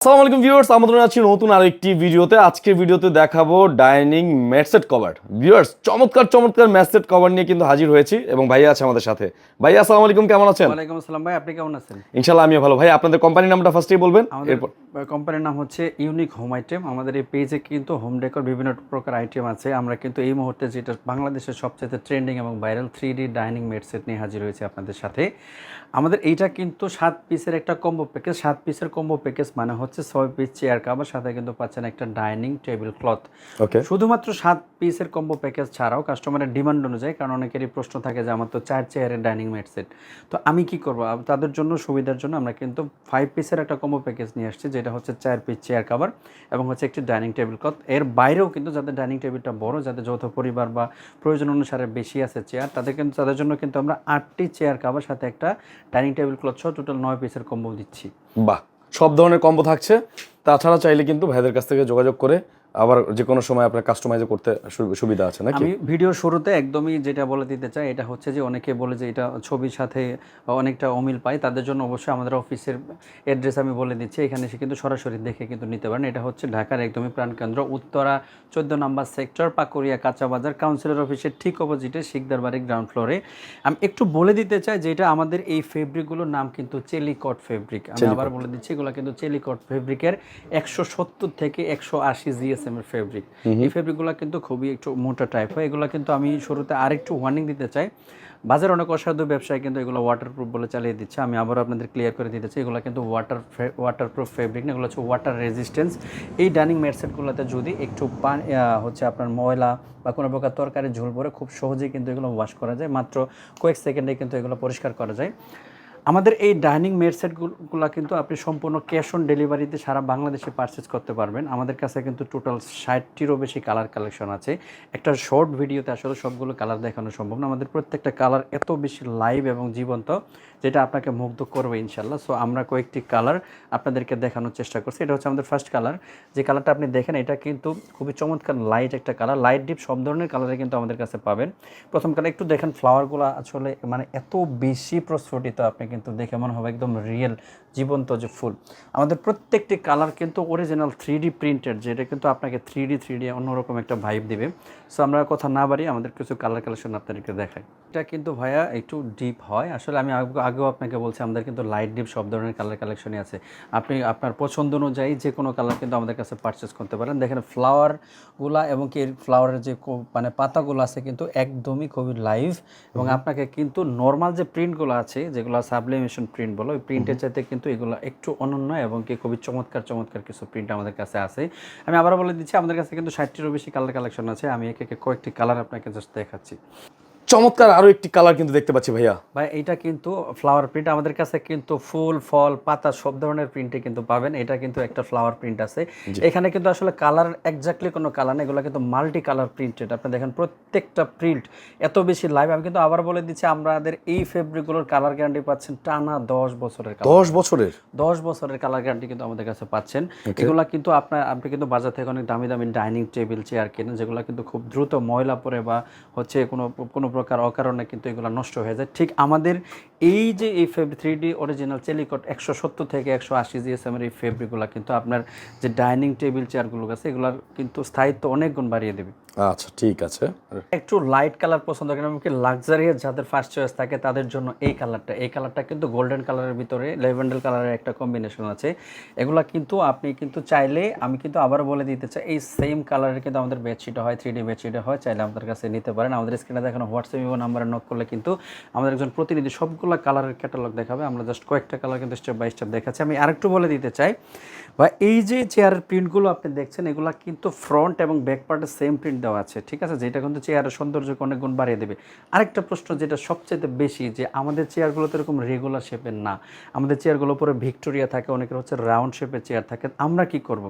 আসসালামু আলাইকুম ভিউয়ার্স আমন্ত্রণ আছি নতুন আরেকটি ভিডিওতে। আজকে ভিডিওতে দেখাবো ডাইনিং ম্যাটসেট কভার। ভিউয়ার্স চমৎকার চমৎকার ম্যাটসেট কভার নিয়ে কিন্তু হাজির হয়েছি এবং ভাইয়া আছে আমাদের সাথে। ভাইয়া আসসালামু আলাইকুম কেমন আছেন? ওয়ালাইকুম আসসালাম ভাই আপনি কেমন আছেন? ইনশাআল্লাহ আমিও ভালো। ভাই আপনাদের কোম্পানির নামটা ফার্স্টেই বলবেন এরপর কোম্পানির নাম হচ্ছে ইউনিক হোম আইটেম আমাদের এই পেজে কিন্তু হোম ডেকর বিভিন্ন প্রকার আইটেম আছে। আমরা কিন্তু এই মুহূর্তে যেটা বাংলাদেশের সবচেয়ে ট্রেন্ডিং এবং viral three D dining mat set নিয়ে হাজির হয়েছে আপনাদের সাথে। আমাদের এইটা কিন্তু সাত পিসের একটা কম্বো প্যাকেজ সাত পিসের কম্বো প্যাকেজ মানে হচ্ছে ছয় পিস চেয়ার কাভার সাথে কিন্তু পাচ্ছেন একটা ডাইনিং টেবিল ক্লথ ওকে শুধুমাত্র সাত পিসের কম্বো প্যাকেজ ছাড়াও কাস্টমারের ডিমান্ড অনুযায়ী কারণ অনেকেরই প্রশ্ন থাকে যে আমার তো চার চেয়ারের ডাইনিং মেট সেট তো আমি কি করব? তাদের জন্য সুবিধার জন্য আমরা কিন্তু ফাইভ পিসের একটা কম্বো প্যাকেজ নিয়ে আসছি যেটা হচ্ছে চার পিস চেয়ার কাভার এবং হচ্ছে একটি ডাইনিং টেবিল ক্লথ এর বাইরেও কিন্তু যাদের ডাইনিং টেবিলটা বড় যাদের যৌথ পরিবার বা প্রয়োজন অনুসারে বেশি আছে চেয়ার তাদের কিন্তু তাদের জন্য কিন্তু আমরা আটটি চেয়ার কাভার সাথে একটা ডাইনিং টেবিল ক্লথ সহ টোটাল নয় পিসের কম্বো দিচ্ছি। বাহ! সব ধরনের কম্বো থাকছে। তাছাড়া চাইলে কিন্তু ভাইদের কাছ থেকে যোগাযোগ করে আবার যে কোনো সময় আপনার কাস্টমাইজ করতে সু- সুবিধা আছে নাকি? আমি ভিডিও শুরুতে একদমই যেটা বলে দিতে চাই এটা হচ্ছে যে অনেকে বলে যে এটা ছবির সাথে অনেকটা অমিল পায় তাদের জন্য অবশ্যই আমাদের অফিসের অ্যাড্রেস আমি বলে দিচ্ছি এখানে এসে কিন্তু সরাসরি দেখে কিন্তু নিতে পারেন। এটা হচ্ছে ঢাকার একদমই প্রাণকেন্দ্র উত্তরা চোদ্দ নম্বর সেক্টর পাকুরিয়া কাঁচা বাজার কাউন্সিলর অফিসের ঠিক অপোজিটে শিকদার বাড়ির গ্রাউন্ড ফ্লোরে আমি একটু বলে দিতে চাই যে এটা আমাদের এই ফেব্রিকগুলোর নাম কিন্তু চেলিকট ফেব্রিক আমি আবার বলে দিচ্ছি এগুলো কিন্তু চেলিকট ফেব্রিকের একশো সত্তর থেকে একশো আশি জিএসএম এর ফেব্রিক এই ফেব্রিকগুলো কিন্তু খুবই একটু মোটা টাইপ হয়। এগুলো কিন্তু আমি শুরুতে আরেকটু ওয়ার্নিং দিতে চাই। বাজার অনেক অসাধু ব্যবসায়ী কিন্তু এগুলো ওয়াটারপ্রুফ বলে চালিয়ে দিচ্ছে। আমি আবারও আপনাদের ক্লিয়ার করে দিতে চাই এগুলো কিন্তু ওয়াটার ওয়াটারপ্রুফ ফেব্রিক না এগুলো হচ্ছে ওয়াটার রেজিস্ট্যান্স এই ডাইনিং ম্যাটসেটগুলোতে যদি একটু পান হচ্ছে আপনার ময়লা বা কোনো প্রকার তরকারি ঝোল পরে খুব সহজেই কিন্তু এগুলো ওয়াশ করা যায়। মাত্র কয়েক সেকেন্ডে কিন্তু এগুলো পরিষ্কার করা যায়। আমাদের এই ডাইনিং মেড সেটগুলো কিন্তু আপনি সম্পূর্ণ ক্যাশ অন ডেলিভারিতে সারা বাংলাদেশে পারচেস করতে পারবেন। আমাদের কাছে কিন্তু টোটাল ষাটটিরও বেশি কালার কালেকশন আছে। একটা শর্ট ভিডিওতে আসলে সবগুলো কালার দেখানো সম্ভব না। আমাদের প্রত্যেকটা কালার এত বেশি লাইভ এবং জীবন্ত, যেটা আপনাকে মুগ্ধ করবে ইনশাল্লাহ সো আমরা কয়েকটি কালার আপনাদেরকে দেখানোর চেষ্টা করছি। এটা হচ্ছে আমাদের ফার্স্ট কালার যে কালারটা আপনি দেখেন, এটা কিন্তু খুবই চমৎকার লাইট একটা কালার লাইট ডিপ সব ধরনের কালারে কিন্তু আমাদের কাছে পাবেন। প্রথম কালার একটু দেখেন ফ্লাওয়ারগুলো আসলে মানে এত বেশি প্রস্ফুটিত আপনি কিন্তু দেখে মনে হবে একদম রিয়েল জীবন্ত যে ফুল। আমাদের প্রত্যেকটি কালার কিন্তু অরিজিনাল থ্রি ডি প্রিন্টেড যেটা কিন্তু আপনাকে থ্রি ডি থ্রি ডি অন্যরকম একটা ভাইব দিবে। সো আমরা কথা না বাড়ি আমাদের কিছু কালার কালেকশন আপনাদেরকে দেখাই। এটা কিন্তু ভাইয়া একটু ডিপ হয়। আসলে আমি আগেও আপনাকে বলছি আমাদের কিন্তু লাইট ডিপ সব ধরনের কালার কালেকশনই আছে। আপনি আপনার পছন্দ অনুযায়ী যে কোনো কালার কিন্তু আমাদের কাছে পারচেস করতে পারেন। দেখেন ফ্লাওয়ারগুলা এবং কি ফ্লাওয়ারের যে কো- মানে পাতাগুলো আছে কিন্তু একদমই খুবই লাইভ এবং আপনাকে কিন্তু নর্মাল যে প্রিন্টগুলো আছে যেগুলো সাবলিমেশন প্রিন্ট বলো ওই প্রিন্টের চাইতে কিন্তু এগুলো একটু অনন্য এবং কি খুবই চমৎকার চমৎকার কিছু প্রিন্ট আমাদের কাছে আছে। আমি আবার বলে দিচ্ছি, আমাদের কাছে কিন্তু ষাটটিরও বেশি কালার কালেকশন আছে। আমি একে একে কয়েকটি কালার আপনাকে জাস্ট দেখাচ্ছি। চমৎকার আরও একটি কালার কিন্তু দেখতে পাচ্ছি ভাইয়া। ভাই এটা কিন্তু ফ্লাওয়ার প্রিন্ট আমাদের কাছে কিন্তু ফুল ফল পাতা সব ধরনের প্রিন্টে কিন্তু পাবেন। এটা কিন্তু একটা ফ্লাওয়ার প্রিন্ট আছে। এখানে কিন্তু আসলে কালার এক্স্যাক্টলি কোনো কালার নেই এগুলো কিন্তু মাল্টি কালার প্রিন্টেড আপনি দেখেন প্রত্যেকটা প্রিন্ট এত বেশি লাইভ আমি কিন্তু আবার বলে দিচ্ছি আমাদের এই ফেব্রিকগুলোর কালার গ্যারান্টি পাচ্ছেন টানা দশ বছরের দশ বছরের? দশ বছরের কালার গ্যারান্টি কিন্তু আমাদের কাছে পাচ্ছেন। এগুলা কিন্তু আপনার আপনি কিন্তু বাজার থেকে অনেক দামি দামি ডাইনিং টেবিল চেয়ার কেনেন যেগুলো কিন্তু খুব দ্রুত ময়লা পরে বা হচ্ছে কোনো কোনো প্রকার অকারণে কিন্তু এগুলো নষ্ট হয়ে যায়। ঠিক আমাদের এই যে এই ফেব থ্রি ডি অরিজিনাল চেলিকট একশো সত্তর থেকে একশো আশি জিএসএমের এই ফেব্রিকগুলো কিন্তু আপনার যে ডাইনিং টেবিল চেয়ারগুলো আছে, এগুলোর কিন্তু স্থায়িত্ব অনেক গুণ বাড়িয়ে দেবে। আচ্ছা ঠিক আছে। একটু লাইট কালার পছন্দ করেন, এমনকি লাক্সারিয়াস যাদের ফার্স্ট চয়েস থাকে, তাদের জন্য এই কালারটা এই কালারটা কিন্তু গোল্ডেন কালারের ভিতরে লেভেন্ডার কালারের একটা কম্বিনেশন আছে। এগুলা কিন্তু আপনি কিন্তু চাইলে, আমি কিন্তু আবার বলে দিতে চাই, এই সেম কালারের কিন্তু আমাদের বেডশিটে হয় থ্রি ডি বেডশিটে হয়, চাইলে আমাদের কাছে নিতে পারেন। আমাদের স্ক্রিনে দেখানো হোয়াটসঅ্যাপ ইভো নাম্বারে নক করলে কিন্তু আমাদের একজন প্রতিনিধি সবগুলো কালারের ক্যাটালগ দেখাবে। আমরা জাস্ট কয়েকটা কালার কিন্তু স্টেপ বাই স্টেপ দেখাচ্ছি। আমি আরেকটু বলে দিতে চাই বা এই যে চেয়ারের প্রিন্টগুলো আপনি দেখছেন, এগুলা কিন্তু ফ্রন্ট এবং ব্যাক পার্টে সেম প্রিন্ট দেওয়া আছে, ঠিক আছে? যেটা কিন্তু চেয়ারের সৌন্দর্যকে অনেক গুণ বাড়িয়ে দেবে। আরেকটা প্রশ্ন যেটা সবচেয়ে বেশি, যে আমাদের চেয়ারগুলো তো এরকম রেগুলার শেপের না। আমাদের চেয়ারগুলো উপরে ভিক্টোরিয়া থাকে, অনেকের হচ্ছে রাউন্ড শেপের চেয়ার থাকে। আমরা কি করব?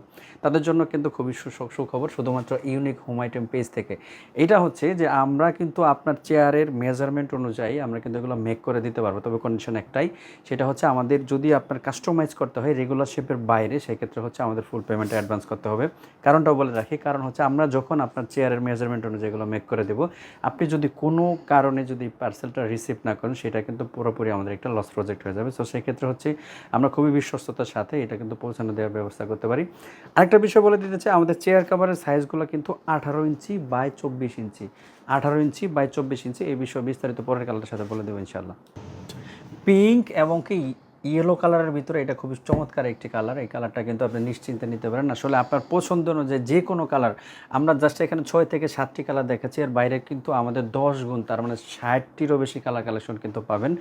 তাদের জন্য কিন্তু খুবই সুখবর, শুধুমাত্র ইউনিক হোম আইটেম পেজ থেকে। এটা হচ্ছে যে আমরা কিন্তু আপনার চেয়ারের মেজারমেন্ট অনুযায়ী আমরা কিন্তু এগুলো মেক করে দিতে পারব। তবে কন্ডিশন একটাই, সেটা হচ্ছে আমাদের যদি আপনার কাস্টমাইজ করতে হয় রেগুলার শেপের বাইরে, সেক্ষেত্রে হচ্ছে আমাদের ফুল পেমেন্ট অ্যাডভান্স করতে হবে। কারণটাও বলে রাখি, কারণ হচ্ছে আমরা যখন আপনার চেয়ারের মেজারমেন্ট অনুযায়ী যেগুলো মেক করে দেবো। আপনি যদি কোনো কারণে যদি পার্সেলটা রিসিভ না করেন, সেটা কিন্তু পুরোপুরি আমাদের একটা লস প্রজেক্ট হয়ে যাবে। সো সেক্ষেত্রে হচ্ছে আমরা খুবই বিশ্বস্ততার সাথে এটা কিন্তু পৌঁছানো দেওয়ার ব্যবস্থা করতে পারি। আরেকটা বিষয় বলে দিতে চাই, আমাদের চেয়ার কাভারের সাইজগুলো কিন্তু আঠারো ইঞ্চি বাই চব্বিশ ইঞ্চি। আঠারো ইঞ্চি বাই চব্বিশ ইঞ্চি, এই বিষয়ে বিস্তারিত পরের কালারের সাথে বলে দেবো ইনশাল্লাহ পিঙ্ক এবং কি ইয়েলো কালারের ভিতরে এটা খুবই চমৎকার একটি কালার এই কালারটা কিন্তু আপনি নিশ্চিন্তে নিতে পারেন। আসলে আপনার পছন্দ অনুযায়ী যে কোনো কালার আমরা জাস্ট এখানে ছয় থেকে সাতটি কালার দেখাচ্ছি, এর বাইরে কিন্তু আমাদের দশ গুণ, তার মানে ষাটটিরও বেশি কালার কালেকশন কিন্তু পাবেন।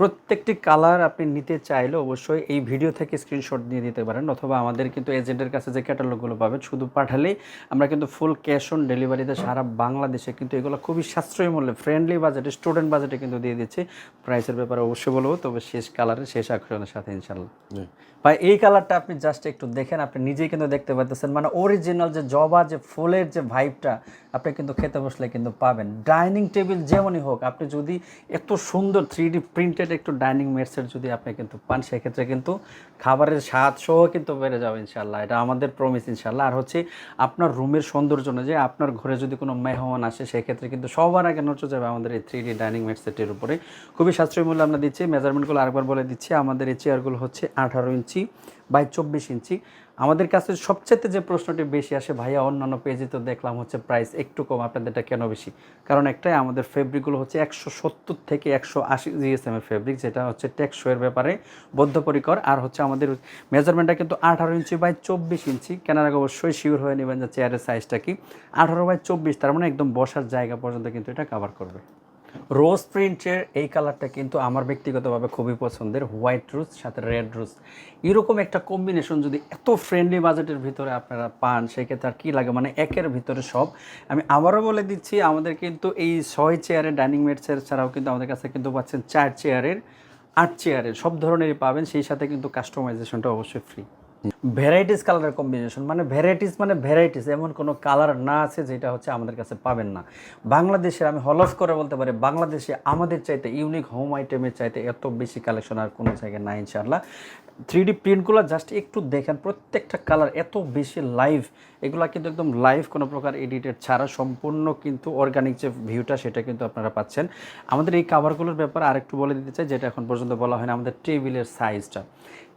প্রত্যেকটি কালার আপনি নিতে চাইলে অবশ্যই এই ভিডিও থেকে স্ক্রিনশট নিয়ে দিতে পারেন অথবা আমাদের কিন্তু এজেন্টের কাছে যে ক্যাটালগুলো পাবেন শুধু পাঠালেই আমরা কিন্তু ফুল ক্যাশ অন ডেলিভারিতে সারা বাংলাদেশে কিন্তু এগুলো খুবই সাশ্রয়ী মূল্যে ফ্রেন্ডলি বাজেটে স্টুডেন্ট বাজেটে কিন্তু দিয়ে দিচ্ছি। প্রাইসের ব্যাপারে অবশ্যই বলব তবে শেষ কালারের শেষ আকর্ষণের সাথে ইনশাল্লাহ ভাই এই কালারটা আপনি জাস্ট একটু দেখেন আপনি নিজেই কিন্তু দেখতে পাচ্ছেন মানে অরিজিনাল যে জবা যে ফুলের যে ভাইবটা আপনি কিন্তু খেতে বসলে কিন্তু পাবেন। ডাইনিং টেবিল যেমনই হোক আপনি যদি এত সুন্দর থ্রি ডি প্রিন্টেড একটু ডাইনিং মেটসের যদি আপনি কিন্তু পান, সেক্ষেত্রে কিন্তু খাবারের স্বাদ সহ কিন্তু বেড়ে যাবে ইনশাল্লাহ এটা আমাদের প্রমিস ইনশাল্লাহ আর হচ্ছে আপনার রুমের সৌন্দর্য যে আপনার ঘরে যদি কোনো মেহমান আসে, সেক্ষেত্রে কিন্তু সবার আগে নজর যাবে আমাদের এই থ্রি ডি ডাইনিং মেট সেটের উপরে। খুবই সাশ্রয়ী মূল্য আমরা দিচ্ছি। মেজারমেন্টগুলো আরেকবার বলে দিচ্ছি। আমাদের এই চেয়ারগুলো হচ্ছে আঠারো ইঞ্চি বাই চব্বিশ ইঞ্চি। আমাদের কাছে সবচেয়ে যে প্রশ্নটি বেশি আসে, ভাইয়া অন্যান্য পেজে তো দেখলাম হচ্ছে প্রাইস একটু কম, আপনাদেরটা কেন বেশি? কারণ একটাই, আমাদের ফেব্রিকগুলো হচ্ছে একশো সত্তর থেকে একশো আশি জিএসএম এর ফেব্রিক যেটা হচ্ছে টেকশোয়ের ব্যাপারে বদ্ধপরিকর। আর হচ্ছে আমাদের মেজারমেন্টটা কিন্তু আঠারো ইঞ্চি বাই চব্বিশ ইঞ্চি। কেনার আগে অবশ্যই শিওর হয়ে নেবেন যে চেয়ারের সাইজটা কি? আঠারো বাই চব্বিশ, তার মানে একদম বসার জায়গা পর্যন্ত কিন্তু এটা কভার করবে। রোজ প্রিন্টের এই কালারটা কিন্তু আমার ব্যক্তিগতভাবে খুবই পছন্দের হোয়াইট রোজ সাথে রেড রোজ এরকম একটা কম্বিনেশন যদি এত ফ্রেন্ডলি বাজেটের ভিতরে আপনারা পান, সেক্ষেত্রে আর কী লাগে? মানে একের ভিতরে সব। আমি আবারও বলে দিচ্ছি, আমাদের কিন্তু এই ছয় চেয়ারের ডাইনিং মেট চেয়ার ছাড়াও কিন্তু আমাদের কাছে কিন্তু পাচ্ছেন চার চেয়ারের আট চেয়ারের সব ধরনেরই পাবেন। সেই সাথে কিন্তু কাস্টমাইজেশনটা অবশ্যই ফ্রি ভ্যারাইটিস কালারের কম্বিনেশন মানে ভ্যারাইটিস মানে ভ্যারাইটিস এমন কোনো কালার না আছে যেটা হচ্ছে আমাদের কাছে পাবেন না। বাংলাদেশের আমি হলফ করে বলতে পারি, বাংলাদেশে আমাদের চাইতে ইউনিক হোম আইটেমের চাইতে এত বেশি কালেকশন আর কোনো জায়গায় নাই, ইনশাআল্লাহ। থ্রি ডি প্রিন্টগুলো জাস্ট একটু দেখেন, প্রত্যেকটা কালার এত বেশি লাইভ এগুলো কিন্তু একদম লাইভ কোনো প্রকার এডিটেড ছাড়া, সম্পূর্ণ কিন্তু অর্গানিক যে ভিউটা সেটা কিন্তু আপনারা পাচ্ছেন। আমাদের এই কাভারগুলোর ব্যাপারে আরেকটু বলে দিতে চাই, যেটা এখন পর্যন্ত বলা হয় না আমাদের টেবিলের সাইজটা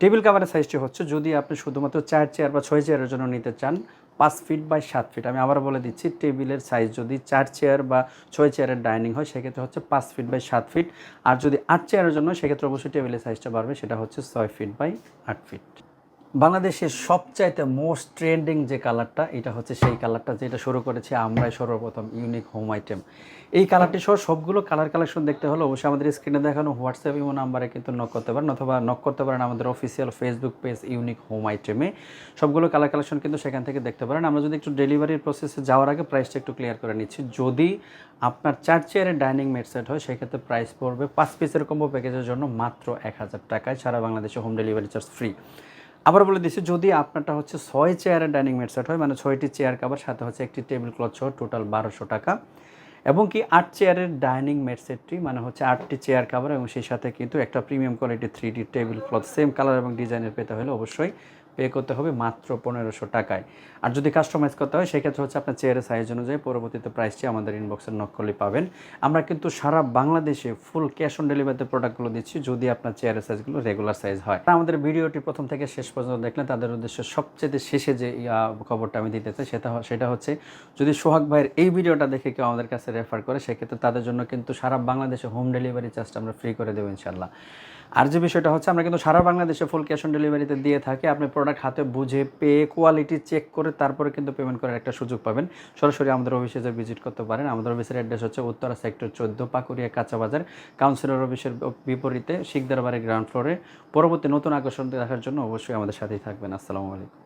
টেবিল কাভারের সাইজটি হচ্ছে যদি আপনি শুধুমাত্র চার চেয়ার বা ছয় চেয়ারের জন্য নিতে চান, পাঁচ ফিট বাই সাত ফিট। আমি আবার বলে দিচ্ছি, টেবিলের সাইজ যদি চার চেয়ার বা ছয় চেয়ারের ডাইনিং হয়, সেক্ষেত্রে হচ্ছে পাঁচ ফিট বাই সাত ফিট। আর যদি আট চেয়ারের জন্য, সেক্ষেত্রে অবশ্যই টেবিলের সাইজটা বাড়বে, সেটা হচ্ছে ছয় ফিট বাই আট ফিট। বাংলাদেশের সবচাইতে মোস্ট ট্রেন্ডিং যে কালারটা এটা হচ্ছে সেই কালারটা যেটা শুরু করেছি আমরাই সর্বপ্রথম ইউনিক হোম আইটেম এই কালারটি সহ সবগুলো কালার কালেকশন দেখতে হলে অবশ্যই আমাদের স্ক্রিনে দেখানো হোয়াটসঅ্যাপ ইমো নাম্বারে কিন্তু নক করতে পারেন অথবা নক করতে পারেন আমাদের official Facebook page unique home আইটেমে সবগুলো কালার কালেকশন কিন্তু সেখান থেকে দেখতে পারেন। আমরা যদি একটু ডেলিভারির প্রসেসে যাওয়ার আগে প্রাইসটা একটু ক্লিয়ার করে নিচ্ছি। যদি আপনার চার চেয়ারের ডাইনিং মেট সেট হয়, সেক্ষেত্রে প্রাইস পড়বে পাঁচ পিসের কম্বো প্যাকেজের জন্য মাত্র এক হাজার টাকায়। সারা বাংলাদেশে হোম ডেলিভারি চার্জ ফ্রি আবার বলে দিচ্ছি যদি আপনারটা হচ্ছে ছয় চেয়ারের ডাইনিং মেট সেট হয় মানে ছয়টি চেয়ার কাবার সাথে হচ্ছে একটি টেবিল ক্লথ সহ টোটাল বারোশো টাকা। এবং কি আট চেয়ারের ডাইনিং মেট সেটটি মানে হচ্ছে আটটি চেয়ার কাভার এবং সেই সাথে কিন্তু একটা premium quality three D table cloth same colour এবং ডিজাইনের পেতে হলে অবশ্যই পে করতে হবে মাত্র পনেরোশো টাকায়। আর যদি কাস্টমাইজ করতে হয়, সেক্ষেত্রে হচ্ছে আপনার চেয়ারের সাইজ অনুযায়ী পরবর্তীতে প্রাইসটি আমাদের ইনবক্সের নক করলে পাবেন। আমরা কিন্তু সারা বাংলাদেশে ফুল ক্যাশ অন ডেলিভারিতে প্রোডাক্টগুলো দিচ্ছি, যদি আপনার চেয়ারের সাইজগুলো রেগুলার সাইজ হয়। আমাদের ভিডিওটি প্রথম থেকে শেষ পর্যন্ত দেখলেন তাদের উদ্দেশ্যে সবচেয়ে শেষে যে খবরটা আমি দিতে চাই, সেটা সেটা হচ্ছে, যদি সোহাগ ভাইয়ের এই ভিডিওটা দেখে কেউ আমাদের কাছে রেফার করে, সেক্ষেত্রে তাদের জন্য কিন্তু সারা বাংলাদেশে হোম ডেলিভারি চার্জটা আমরা ফ্রি করে দেবো ইনশাল্লাহ আর যে বিষয়টা হচ্ছে, আমরা কিন্তু সারা বাংলাদেশে ফুল ক্যাশ অন ডেলিভারিতে দিয়ে থাকি। আপনি প্রোডাক্ট হাতে বুঝে পেয়ে কোয়ালিটি চেক করে তারপরে কিন্তু পেমেন্ট করার একটা সুযোগ পাবেন। সরাসরি আমাদের অফিসে যে ভিজিট করতে পারেন। আমাদের অফিসের অ্যাড্রেস হচ্ছে উত্তরা সেক্টর চোদ্দ পাকুরিয়া কাঁচাবাজার কাউন্সিলর অফিসের বিপরীতে শিখদারবারের গ্রাউন্ড ফ্লোরে পরবর্তী নতুন আকর্ষণ দেখার জন্য অবশ্যই আমাদের সাথেই থাকবেন। আসসালামু আলাইকুম।